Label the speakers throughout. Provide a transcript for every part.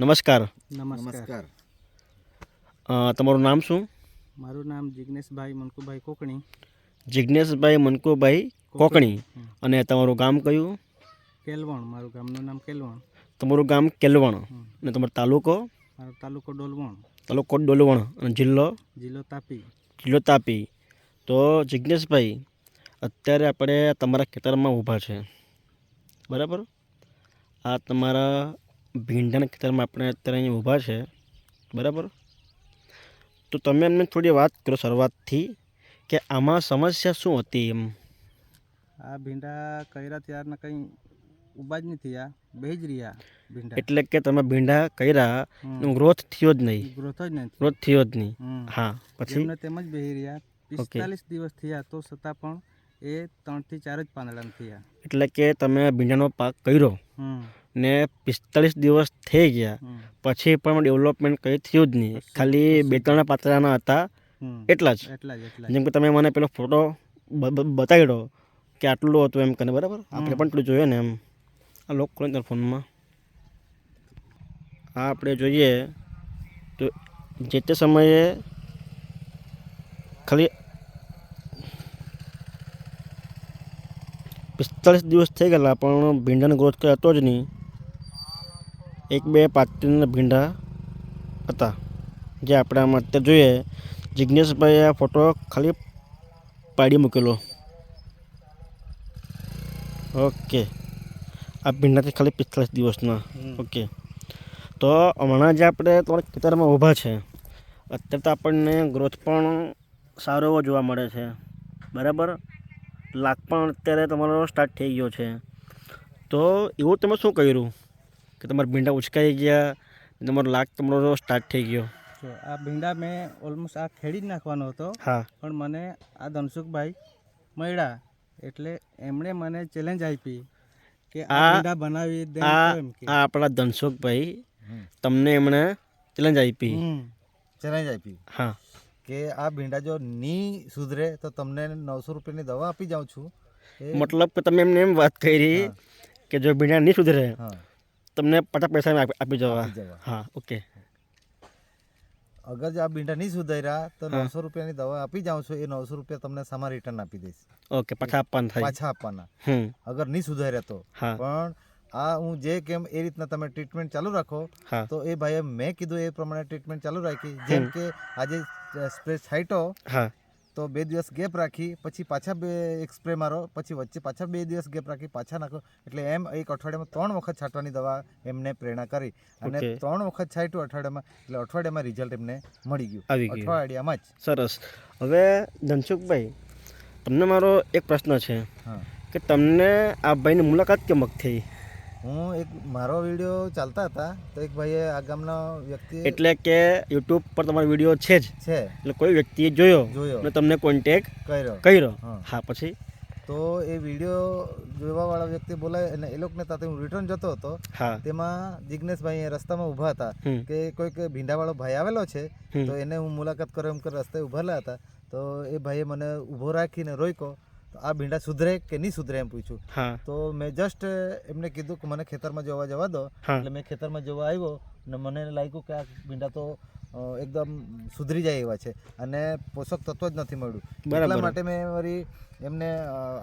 Speaker 1: નમસ્કાર.
Speaker 2: નમસ્કાર.
Speaker 1: તમારું નામ શું?
Speaker 2: મારું નામ જિગ્નેશભાઈ મનકુભાઈ કોકણી.
Speaker 1: જિજ્ઞેશભાઈ મનકુભાઈ કોકણી. અને તમારું ગામ કયું?
Speaker 2: કેલવણ મારું ગામનું નામ કેલવણ.
Speaker 1: તમારું ગામ કેલવણ. અને તમારો તાલુકો?
Speaker 2: મારો તાલુકો ડોલવણ.
Speaker 1: તાલુકો ડોલવણ. અને જિલ્લો?
Speaker 2: જિલ્લો તાપી.
Speaker 1: જિલ્લો તાપી. તો જિજ્ઞેશભાઈ અત્યારે આપણે તમારા ખેતરમાં ઊભા છે. બરાબર? આ તમારા ભીંડાના ખેતરમાં આપણે અત્યારે અહીં ઊભા છે બરાબર? તો તમે અમને થોડી વાત કરો શરૂઆતથી કે આમાં સમસ્યા શું હતી એમ?
Speaker 2: આ ભીંડા કર્યા ત્યારના કંઈ ઊભા જ નહીં થયા બે જ રહ્યા ભીંડા.
Speaker 1: એટલે કે તમે ભીંડા કર્યા ગ્રોથ થયો જ નહીં.
Speaker 2: ગ્રોથ જ નહીં
Speaker 1: ગ્રોથ થયો જ નહીં. હા પછી?
Speaker 2: એમને તેમ જ બેહી રહ્યા. પિસ્તાલીસ દિવસ થયા તો છતાં પણ એ ત્રણથી ચાર જ પાંદડા થયા.
Speaker 1: એટલે કે તમે ભીંડાનો પાક કર્યો. ને પિસ્તાલીસ દિવસ થઈ ગયા. પછી પણ ડેવલપમેન્ટ કંઈ થયું જ નહીં. ખાલી બે ત્રણ પાત્રાના હતા. એટલા જ. જેમ કે તમે મને પેલો ફોટો બતાવ્યો કે આટલું હતું એમ કરીને બરાબર? આપણે પણ એટલું જોઈએ ને એમ. આ લોકો ફોનમાં. આ આપણે જોઈએ તો જે તે સમયે ખાલી પિસ્તાલીસ દિવસ થઈ ગયેલા પણ ભીંડાનો ગ્રોથ કંઈ હતો જ નહીં. એક બે પાત્રીના ભીંડા હતા. જે આપણે આમાં અત્યારે જોઈએ જિજ્ઞેશભાઈએ આ ફોટો ખાલી પાડી મૂકેલો. ઓકે આ ભીંડાથી ખાલી પિસ્તાલીસ દિવસના. ઓકે તો હમણાં જે આપણે તમારા ખેતરમાં ઊભા છે. અત્યારે તો આપણને ગ્રોથ પણ સારો એવો જોવા મળે છે. બરાબર? લાગ પણ અત્યારે તમારો સ્ટાર્ટ થઈ ગયો છે. તો એવું તમે શું કર્યું? કે તમારા ભીંડા ઉચકાઈ ગયા તમારો લાગ તમારો સ્ટાર્ટ થઈ ગયો.
Speaker 2: જો આ ભીંડા મેં ઓલમોસ્ટ આ ખેડી જ નાખવાનો હતો.
Speaker 1: હા.
Speaker 2: પણ મને આ ધનસુખભાઈ મળ્યા એટલે એમણે મને ચેલેન્જ આપી કે આ ભીંડા બનાવી દે
Speaker 1: આ
Speaker 2: તો એમ કે.
Speaker 1: આ આપણા ધનસુખભાઈ તમને એમણે ચેલેન્જ આપી.
Speaker 2: હમ.
Speaker 3: ચેલેન્જ આપી.
Speaker 1: હા.
Speaker 3: કે આ ભીંડા જો ની સુધરે તો તમને નવસો રૂપિયાની દવા આપી જાઉં છું.
Speaker 1: મતલબ કે તમે એમને એમ વાત કરી કે જો ભીંડા નહીં સુધરે
Speaker 3: હા.
Speaker 1: તમને પચાસ પૈસા આપી જવા. હા ઓકે.
Speaker 3: અગર જો આ ભીંડા નહીં સુધર્યા તો નવસો રૂપિયાની દવા આપી જાઉં છું. એ નવસો રૂપિયા તમને સામા રિટર્ન આપી દઈશ.
Speaker 1: ઓકે પાછા આપવાના થાય.
Speaker 3: પાછા આપવાના. અગર નહીં સુધાર્યા તો. પણ આ હું જે કેમ એ રીતના તમે ટ્રીટમેન્ટ ચાલુ રાખો તો એ ભાઈએ મેં કીધું એ પ્રમાણે ટ્રીટમેન્ટ ચાલુ રાખી. જેમ કે આજે સ્પ્રે છાંટ્યો
Speaker 1: હા.
Speaker 3: તો બે દિવસ ગેપ રાખી પછી પાછા બે એક સ્પ્રે મારો પછી વચ્ચે પાછા બે દિવસ ગેપ રાખી પાછા નાખો. એટલે એમ એક અઠવાડિયામાં ત્રણ વખત છાંટવાની દવા એમને પ્રેરણા કરી. અને ત્રણ વખત છાંટ્યું અઠવાડિયામાં એટલે અઠવાડિયામાં રિઝલ્ટ એમને મળી ગયું. અઠવાડિયામાં જ.
Speaker 1: સરસ. હવે ધનસુખભાઈ તમને મારો એક પ્રશ્ન છે કે તમને આ ભાઈની મુલાકાત કેમ થઈ?
Speaker 3: હું એક મારો વીડિયો ચાલતા હતા તો એક ભાઈએ આ ગામના વ્યક્તિ
Speaker 1: એટલે કે યુટ્યુબ પર તમારો વીડિયો છે જ.
Speaker 3: છે.
Speaker 1: એટલે કોઈ વ્યક્તિએ જોયો
Speaker 3: જોયો.
Speaker 1: અને તમને કોન્ટેક
Speaker 3: કર્યો.
Speaker 1: કર્યો.
Speaker 3: હા.
Speaker 1: પછી?
Speaker 3: તો એ વીડિયો જોવાવાળા વ્યક્તિ બોલાય અને એ લોકોને તાતે હું રિટર્ન જતો હતો.
Speaker 1: હા.
Speaker 3: તેમાં જિજ્ઞેશભાઈ રસ્તામાં ઊભા હતા. કે કોઈક ભીંડાવાળો ભાઈ આવેલો છે તો એને હું મુલાકાત કરો એમ કરી રસ્તે ઊભા હતા. તો એ ભાઈએ મને ઊભો રાખીને રોક્યો. તો આ ભીંડા સુધરે કે નહીં સુધરે એમ પૂછ્યું તો મેં જસ્ટ એમને કીધું કે મને ખેતરમાં જોવા જવા દો. એટલે મેં ખેતરમાં જોવા આવ્યો ને મને લાગ્યું કે આ ભીંડા તો એકદમ સુધરી જાય એવા છે. અને પોષક તત્વ જ નથી મળ્યું. એટલા માટે મેં વળી એમને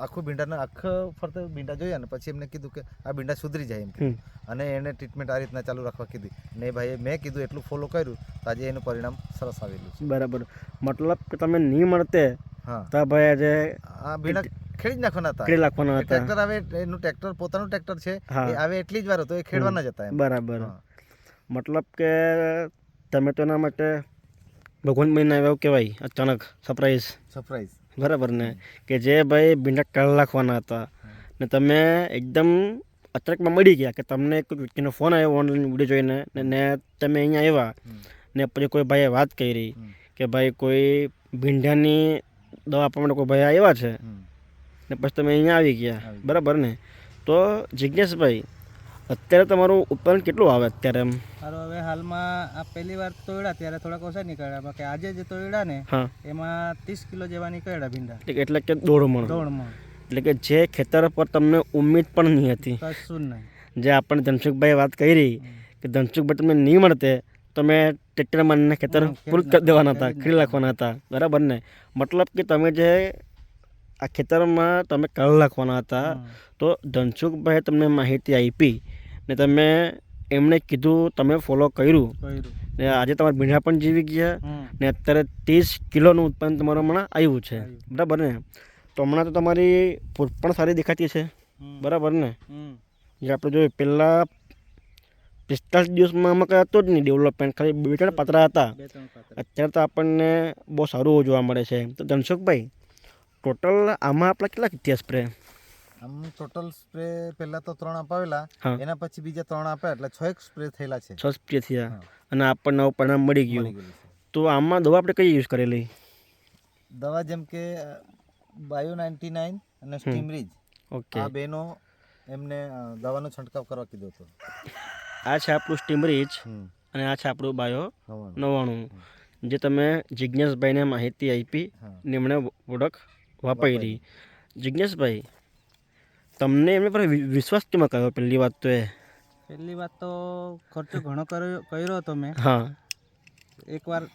Speaker 3: આખું ભીંડાના આખ ફરતે ભીંડા જોયા ને પછી એમને કીધું કે આ ભીંડા સુધરી જાય એમ અને એને ટ્રીટમેન્ટ આ રીતના ચાલુ રાખવા કીધી. ને ભાઈ મેં કીધું એટલું ફોલો કર્યું તો આજે એનું પરિણામ સરસ આવેલું છે.
Speaker 1: બરાબર. મતલબ કે તમે નહીં મળતે તો ભાઈ આજે
Speaker 3: આ ભીંડા ખેડી જ નાખવાના હતા.
Speaker 1: ખેડી નાખવાના હતા.
Speaker 3: ટ્રેક્ટર આવે એનું ટ્રેક્ટર પોતાનું ટ્રેક્ટર છે એ આવે એટલી જ વાર હતો એ ખેડવાના જ હતા
Speaker 1: બરાબર. મતલબ કે તમે તો એના માટે ભગવાન મહિના એવું કહેવાય અચાનક સરપ્રાઈઝ
Speaker 3: સરપ્રાઈઝ
Speaker 1: બરાબર ને? કે જે ભાઈ ભીંડા કાઢી નાખવાના હતા. ને તમે એકદમ અચાનકમાં મળી ગયા કે તમને કોઈ વ્યક્તિનો ફોન આવ્યો ઓનલાઈન વીડિયો જોઈને ને ને તમે અહીંયા આવ્યા. ને પછી કોઈ ભાઈએ વાત કરી કે ભાઈ કોઈ ભીંડાની દવા આપવા માટે કોઈ ભાઈ આવ્યા છે ને પછી તમે અહીંયા આવી ગયા. બરાબર ને? તો જિજ્ઞેશભાઈ અત્યારે તમારું ઉત્પાદન કેટલું આવે અત્યારે એમ?
Speaker 2: સારું હવે હાલમાં આ પહેલી વાર તોડ્યા ત્યારે થોડાક ઓછા નીકળ્યા. બાકી આજે જે તોડ્યા ને એમાં ત્રીસ કિલો જેવા નીકળ્યા ભીંડા.
Speaker 1: એટલે કે દોઢ મણ.
Speaker 2: દોડમાં
Speaker 1: એટલે કે જે ખેતર પર તમને ઉમ્મીદ પણ નહીં હતી.
Speaker 2: કશું નહીં.
Speaker 1: જે આપણે ધનસુખભાઈ વાત કરી કે કે ધનસુખભાઈ તમને નહીં મળતે તમે ટ્રેક્ટરમાં એમને ખેતર પૂરું કરી દેવાના હતા ખીરી નાખવાના હતા બરાબર ને? મતલબ કે તમે જે આ ખેતરમાં તમે કળ નાખવાના હતા તો ધનસુખભાઈએ તમને માહિતી આપી ને તમે એમણે કીધું તમે ફોલો કર્યું. ને આજે તમારા ભીંડા પણ જીવી ગયા ને અત્યારે ત્રીસ કિલોનું ઉત્પાદન તમારું હમણાં આવ્યું છે. બરાબર ને? તો હમણાં તો તમારી ફૂટ પણ સારી દેખાતી છે. બરાબર ને? જે આપણે જોઈએ પહેલાં પિસ્તાલીસ દિવસમાં આમાં કંઈ હતું જ નહીં ડેવલપમેન્ટ ખાલી બે ત્રણ પાત્રા હતા અત્યારે તો આપણને બહુ સારું જોવા મળે છે તો ધનસુખભાઈ ટોટલ આમાં આપણા કેટલા ઇતિહાસ સ્પ્રે
Speaker 3: આમ ટોટલ સ્પ્રે પહેલા તો ત્રણ અપાવેલા એના પછી બીજા ત્રણ આપ્યા એટલે છ એક સ્પ્રે થયેલા છે
Speaker 1: છ સ્પ્રે થયા અને આપણને પરિણામ મળી ગયું. તો આમાં દવા આપણે કઈ યુઝ કરેલી
Speaker 3: દવા જેમ કે બાયો નાઇન્ટી નાઇન અને સ્ટીમરીજ
Speaker 1: ઓકે
Speaker 3: આ બેનો એમને દવાનો છંટકાવ કરવા કીધો હતો
Speaker 1: આ છે આપણું સ્ટીમ રીચ અને આ છે આપણું બાયો
Speaker 3: નવ્વાણું.
Speaker 1: જે તમે જિજ્ઞેશભાઈને માહિતી આપી
Speaker 3: નિમણે
Speaker 1: ને એમણે પ્રોડક્ટ વાપરી. જિજ્ઞેશભાઈ તમને એમને પર વિશ્વાસ કેમ કર્યો? પહેલી વાત તો એ.
Speaker 2: પહેલી વાત તો ખર્ચો ઘણો કર્યો કર્યો હતો મેં.
Speaker 1: હા.
Speaker 2: એકવાર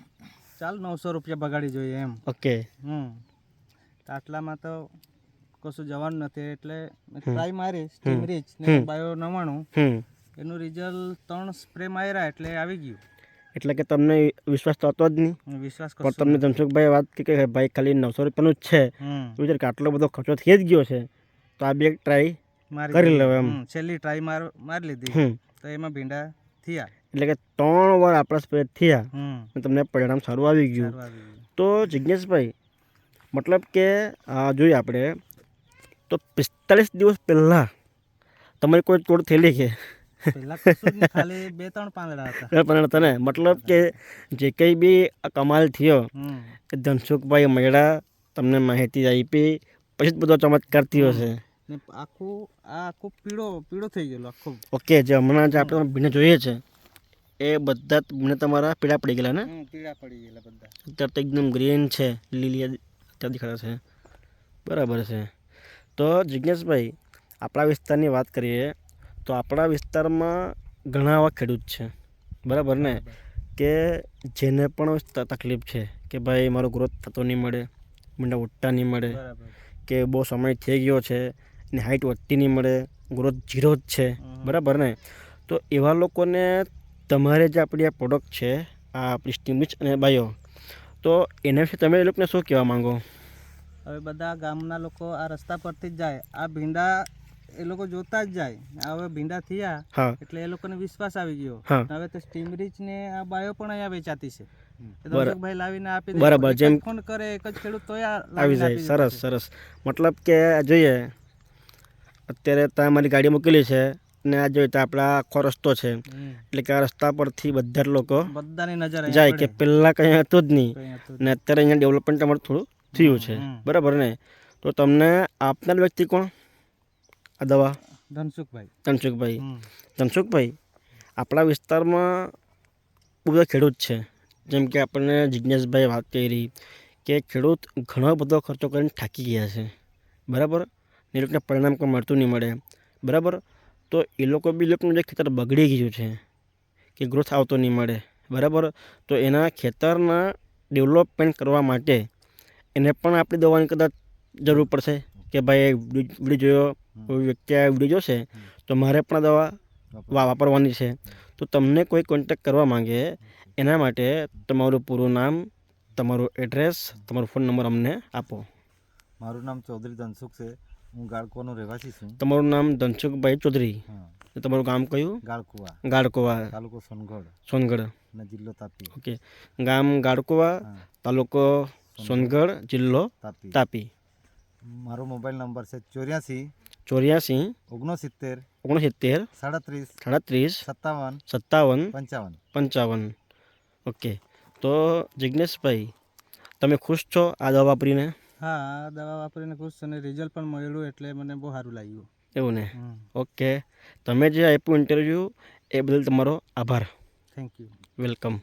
Speaker 2: ચાલ નવસો રૂપિયા બગાડી જોઈએ એમ.
Speaker 1: ઓકે.
Speaker 2: હમ. આટલામાં તો કશું જવાનું નથી એટલે ટ્રાય મારી સ્ટીમ રીચ ને બાયો નવાણું.
Speaker 1: હમ.
Speaker 2: એનું રિઝલ્ટ ત્રણ સ્પ્રે માર્યા એટલે આવી ગયું.
Speaker 1: એટલે કે તમને વિશ્વાસ તો હતો જ નહીં.
Speaker 2: વિશ્વાસ
Speaker 1: પણ તમને ધનસુખભાઈ વાત કે ભાઈ ખાલી નવસો રૂપિયાનું જ છે. વિચાર કે આટલો બધો ખર્ચો થઈ જ ગયો છે તો આ બી ટ્રાય કરી લેવો એમ.
Speaker 2: છેલ્લી ટ્રાય માર મારી લીધી. તો એમાં ભીંડા થયા.
Speaker 1: એટલે કે ત્રણ વાર આપણા સ્પ્રે થયા. તમને પરિણામ સારું આવી ગયું. તો જિજ્ઞેશભાઈ મતલબ કે જોઈએ આપણે તો પિસ્તાલીસ દિવસ પહેલાં તમારી કોઈ તોડ થયેલી કે?
Speaker 2: ખાલી બે ત્રણ પાંદડા હતા
Speaker 1: પણ તને મતલબ કે જે કંઈ બી કમાલ થયો એ ધનસુખભાઈ મળ્યા તમને માહિતી આપી પછી જ બધો ચમત્કાર થયો છે.
Speaker 2: આખું આ આખું પીળો પીળો થઈ ગયેલો આખો.
Speaker 1: ઓકે જે હમણાં જે આપણે ભીને જોઈએ છે એ બધા ભીને તમારા પીળા પડી ગયેલા ને?
Speaker 2: પીળા પડી ગયેલા બધા.
Speaker 1: અત્યારે તો એકદમ ગ્રીન છે લીલી અત્યારે દેખાડે છે. બરાબર છે. તો જિજ્ઞેશભાઈ આપણા વિસ્તારની વાત કરીએ તો આપણા વિસ્તારમાં ઘણા એવા ખેડૂત છે. બરાબર ને? કે જેને પણ તકલીફ છે કે ભાઈ મારો ગ્રોથ થતો નહીં મળે મને ઉઠતા નહીં મળે કે બહુ સમય થઈ ગયો છે ને હાઇટ વધતી નહીં મળે ગ્રોથ ઝીરો જ છે. બરાબર ને? તો એવા લોકોને તમારે જે આપણી આ પ્રોડક્ટ છે આ આપણી સ્ટીમિચ અને બાયો તો એના વિશે તમે એ લોકોને શું કહેવા માંગો?
Speaker 2: હવે બધા ગામના લોકો આ રસ્તા પરથી જ જાય. આ ભીંડા એ લોકો જોતા જ જાય. હવે ભીંડા થયા એટલે એ લોકોને વિશ્વાસ આવી ગયો. હવે તો સ્ટીમ રીચ ને આ બાયો પણ અહીંયા વેચાતી છે. લાવીને આપી
Speaker 1: બરાબર, જેમ-
Speaker 2: ફોન કરે એક જ ખેડૂત તોય આ
Speaker 1: આવી જાય સરસ સરસ. મતલબ કે જોઈએ અત્યારે ત્યાં મારી ગાડી મૂકેલી છે ને આ જોઈએ તો આપણા આખો રસ્તો છે. એટલે કે આ રસ્તા પરથી બધા જ લોકો
Speaker 2: બધાની નજર
Speaker 1: જાય કે. પહેલાં કંઈ હતું જ નહીં. ને અત્યારે અહીંયા ડેવલપમેન્ટ અમારું થોડું થયું છે. બરાબર ને? તો તમને આપનાર વ્યક્તિ કોણ? આ દવા.
Speaker 2: ધનસુખભાઈ.
Speaker 1: ધનસુખભાઈ ધનસુખભાઈ આપણા વિસ્તારમાં બહુ બધા ખેડૂત છે. જેમ કે આપણને જિજ્ઞેશભાઈ વાત કરી કે ખેડૂત ઘણો બધો ખર્ચો કરીને થાકી ગયા છે. બરાબર? ને એ લોકોને પરિણામ કોઈ મળતું નહીં મળે. બરાબર? તો એ લોકો બી લોકોનું જે ખેતર બગડી ગયું છે કે ગ્રોથ આવતો નહીં મળે. બરાબર? તો એના ખેતરના ડેવલપમેન્ટ કરવા માટે એને પણ આપણી દવાની કદાચ જરૂર પડશે કે ભાઈ વીડિયો જોયો કોઈ વ્યક્તિ આ વીડિયો જોશે તો મારે પણ દવા વાપરવાની છે. તો તમને કોઈ કોન્ટેક કરવા માંગે એના માટે તમારું પૂરું નામ તમારું એડ્રેસ તમારો ફોન નંબર અમને આપો.
Speaker 3: મારું નામ ચૌધરી ધનસુખ છે. હું ગાળકોનો રહેવાસી છું.
Speaker 1: તમારું નામ ધનસુખભાઈ ચૌધરી. તમારું ગામ કયું?
Speaker 3: ગાળકુવા.
Speaker 1: ગાડકોવા
Speaker 3: તાલુકો સોનગઢ.
Speaker 1: સોનગઢ.
Speaker 3: અને જિલ્લો તાપી.
Speaker 1: ઓકે. ગામ ગાડકોવા તાલુકો સોનગઢ જિલ્લો
Speaker 3: તાપી.
Speaker 1: તાપી.
Speaker 3: મારો મોબાઈલ નંબર છે ચોર્યાસી
Speaker 1: ચોર્યાસી
Speaker 3: ઓગણસિત્તેર
Speaker 1: ઓગણસિત્તેર
Speaker 3: સાડત્રીસ
Speaker 1: સાડત્રીસ
Speaker 3: સત્તાવન
Speaker 1: સત્તાવન
Speaker 3: પંચાવન.
Speaker 1: પંચાવન. ઓકે. તો જિજ્ઞેશભાઈ તમે ખુશ છો આ દવા વાપરીને?
Speaker 2: હા આ દવા વાપરીને ખુશ છું અને રિઝલ્ટ પણ મળ્યું એટલે મને બહુ સારું લાગ્યું.
Speaker 1: એવું ને? ઓકે. તમે જે આપ્યું ઇન્ટરવ્યૂ એ બદલ તમારો આભાર.
Speaker 2: Thank you
Speaker 1: welcome